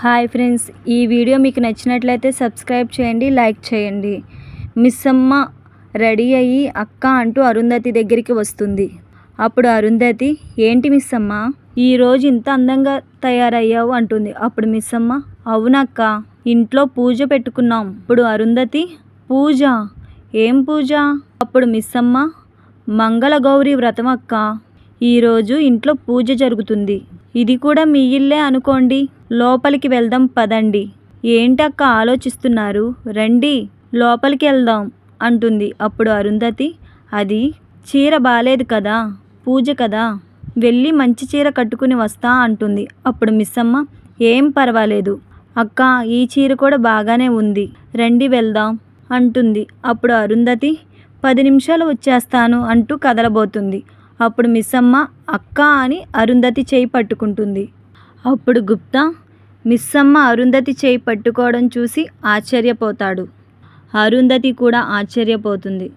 Hi friends ఈ video మీకు నచ్చినట్లయితే సబ్స్క్రైబ్ చేయండి లైక్ చేయండి. మిస్సమ్మ రెడీ అయ్యి అక్క అంటూ అరుంధతి దగ్గరికి వస్తుంది. అప్పుడు అరుంధతి ఏంటి మిస్సమ్మ ఈరోజు ఇంత అందంగా తయారయ్యావు అంటుంది. అప్పుడు మిస్సమ్మ అవునక్క ఇంట్లో పూజ పెట్టుకున్నాం. ఇప్పుడు అరుంధతి పూజ? ఏం పూజ? అప్పుడు మిస్సమ్మ మంగళగౌరి వ్రతం అక్క. ఈరోజు ఇంట్లో పూజ జరుగుతుంది. ఇది కూడా మీ ఇల్లే అనుకోండి. లోపలికి వెళ్దాం పదండి. ఏంటక్క ఆలోచిస్తున్నారు? రండి లోపలికి వెళ్దాం అంటుంది అప్పుడు అరుంధతి. అది చీర బాలేదు కదా పూజ కదా వెళ్ళి మంచి చీర కట్టుకుని వస్తా అంటుంది. అప్పుడు మిస్సమ్మ ఏం పర్వాలేదు. అక్క ఈ చీర కూడా బాగానే ఉంది. రండి వెళ్దాం అంటుంది. అప్పుడు అరుంధతి పది నిమిషాలు వచ్చేస్తాను అంటూ కదలబోతుంది. అప్పుడు మిస్సమ్మ అక్క అని అరుంధతి చేయి పట్టుకుంటుంది. అప్పుడు గుప్తా మిస్సమ్మ అరుంధతి చేయి పట్టుకోవడం చూసి ఆశ్చర్యపోతాడు. అరుంధతి కూడా ఆశ్చర్యపోతుంది.